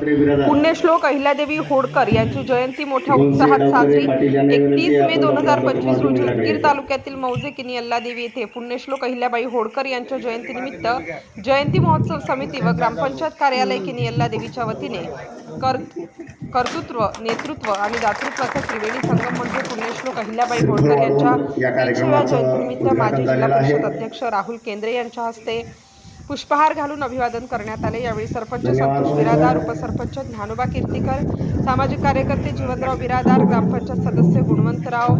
पुण्यश्लोक अहिल्यादेवी होडकर यांची जयंती मोठ्या उत्साहात साजरी. एकतीस मे दोन हजार पंचवीस रोजी उदगीर तालुक्यातील मौजे किनी अल्लादेवी येथे पुण्यश्लोक अहिल्याबाई होडकर यांच्या जयंतीनिमित्त जयंती महोत्सव समिती व ग्रामपंचायत कार्यालय किनी अल्लादेवीच्या वतीने कर कर्तृत्व नेतृत्व आणि दातृत्वाचा त्रिवेणी संगम म्हणजे पुण्यश्लोक अहिल्याबाई होळकर यांच्या तीनशेव्या जयंतीनिमित्त माजी जिल्हा परिषद अध्यक्ष राहुल केंद्रे यांच्या हस्ते पुष्पहार घालून अभिवादन करण्यात आले. यावेळी सरपंच संतोष बिरादार उपसरपंच ज्ञानोबा कीर्तीकर सामाजिक कार्यकर्ते जीवनराव बिरादार ग्रामपंचायत सदस्य Gunwantrao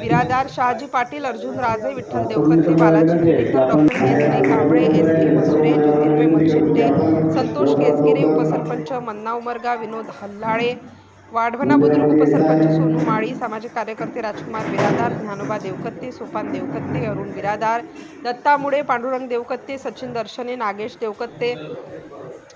Biradar Shahaji Patil Arjun Raje Vitthal Devkatte Balaji Khedekar doctor S D Kamble S K Masure Jyotirmay Munshitte Santosh केसगिरे उपसरपंच मन्ना उमरगा विनोद हल्लाळे वाढवणा बुद्रुक उपसरपंच सोनू माळी सामाजिक कार्यकर्ते राजकुमार बिरादार ज्ञानोबा देवकत्ते सोपान देवकत्ते अरुण बिरादार दत्ता मुळे पांडुरंग देवकत्ते सचिन दर्शने नागेश देवकत्ते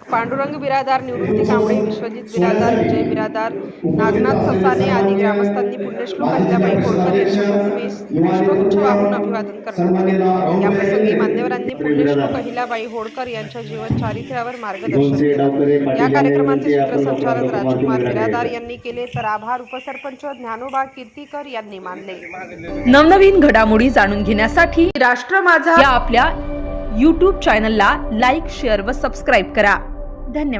पांडुरंग बिरादार निवृत्ती कांबळे विश्वजित बिरादार विजय बिरादार नागनाथ ससाने आदी ग्रामस्थांनी पुण्यश्लोक अहिल्याबाई कोळकर यांच्या वाहून अभिवादन करण्यात आले. याप्रसंगी मान्यवरांनी पुण्यश्लोक अहिलाबाई होळकर यांच्या जीवन चारित्र्यावर मार्गदर्शन केले. या कार्यक्रमाचे सूत्रसंचालन राजकुमार बिरादार यांनी केले. तर आभार उपसरपंच ज्ञानोबा कीर्तीकर यांनी मानले. नवनवीन घडामोडी जाणून घेण्यासाठी राष्ट्र माझा या आपल्या यूट्यूब चॅनलला लाईक शेअर व सबस्क्राईब करा. धन्यवाद